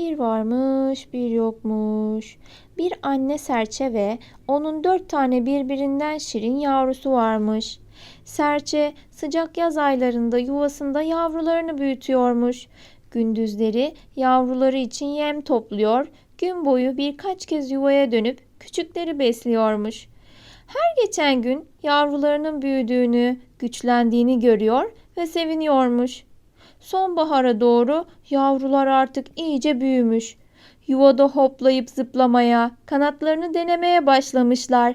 Bir varmış, bir yokmuş. Bir anne serçe ve onun dört tane birbirinden şirin yavrusu varmış. Serçe sıcak yaz aylarında yuvasında yavrularını büyütüyormuş. Gündüzleri yavruları için yem topluyor, gün boyu birkaç kez yuvaya dönüp küçükleri besliyormuş. Her geçen gün yavrularının büyüdüğünü, güçlendiğini görüyor ve seviniyormuş. Sonbahara doğru yavrular artık iyice büyümüş. Yuvada hoplayıp zıplamaya, kanatlarını denemeye başlamışlar.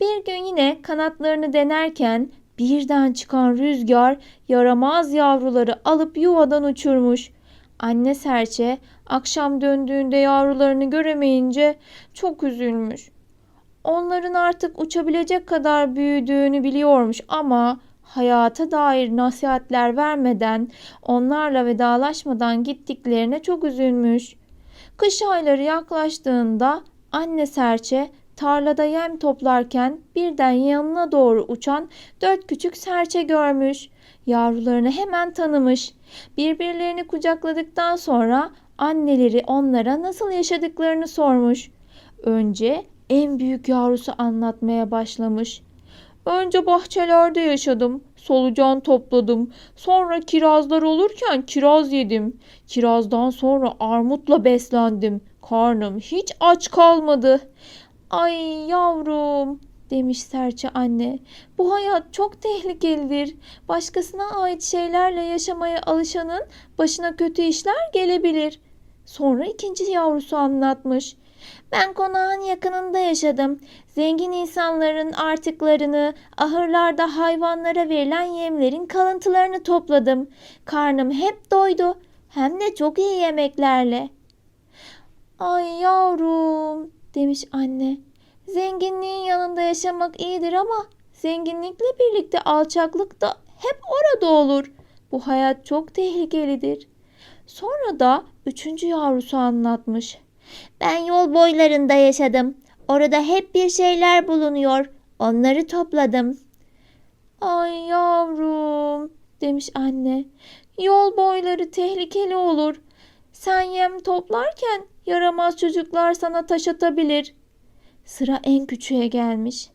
Bir gün yine kanatlarını denerken birden çıkan rüzgar yaramaz yavruları alıp yuvadan uçurmuş. Anne serçe akşam döndüğünde yavrularını göremeyince çok üzülmüş. Onların artık uçabilecek kadar büyüdüğünü biliyormuş ama hayata dair nasihatler vermeden, onlarla vedalaşmadan gittiklerine çok üzülmüş. Kış ayları yaklaştığında anne serçe tarlada yem toplarken birden yanına doğru uçan dört küçük serçe görmüş. Yavrularını hemen tanımış. Birbirlerini kucakladıktan sonra anneleri onlara nasıl yaşadıklarını sormuş. Önce en büyük yavrusu anlatmaya başlamış. Önce bahçelerde yaşadım. Solucan topladım. Sonra kirazlar olurken kiraz yedim. Kirazdan sonra armutla beslendim. Karnım hiç aç kalmadı. Ay yavrum demiş serçe anne. Bu hayat çok tehlikelidir. Başkasına ait şeylerle yaşamaya alışanın başına kötü işler gelebilir. Sonra ikinci yavrusu anlatmış. Ben konağın yakınında yaşadım. Zengin insanların artıklarını, ahırlarda hayvanlara verilen yemlerin kalıntılarını topladım. Karnım hep doydu. Hem de çok iyi yemeklerle. Ay yavrum demiş anne. Zenginliğin yanında yaşamak iyidir ama zenginlikle birlikte alçaklık da hep orada olur. Bu hayat çok tehlikelidir. Sonra da üçüncü yavrusu anlatmış. Ben yol boylarında yaşadım. Orada hep bir şeyler bulunuyor. Onları topladım. Ay yavrum demiş anne. Yol boyları tehlikeli olur. Sen yem toplarken yaramaz çocuklar sana taş atabilir. Sıra en küçüğe gelmiş.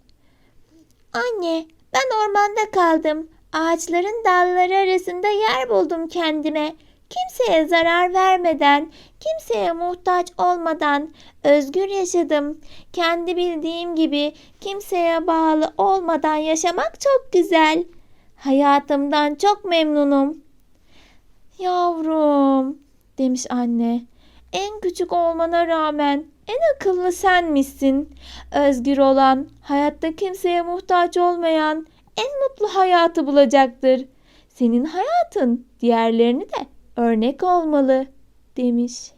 Anne, ben ormanda kaldım. Ağaçların dalları arasında yer buldum kendime. Kimseye zarar vermeden, kimseye muhtaç olmadan özgür yaşadım. Kendi bildiğim gibi kimseye bağlı olmadan yaşamak çok güzel. Hayatımdan çok memnunum. Yavrum, demiş anne. En küçük olmana rağmen en akıllı senmişsin. Özgür olan, hayatta kimseye muhtaç olmayan en mutlu hayatı bulacaktır. Senin hayatın diğerlerini de örnek olmalı demiş.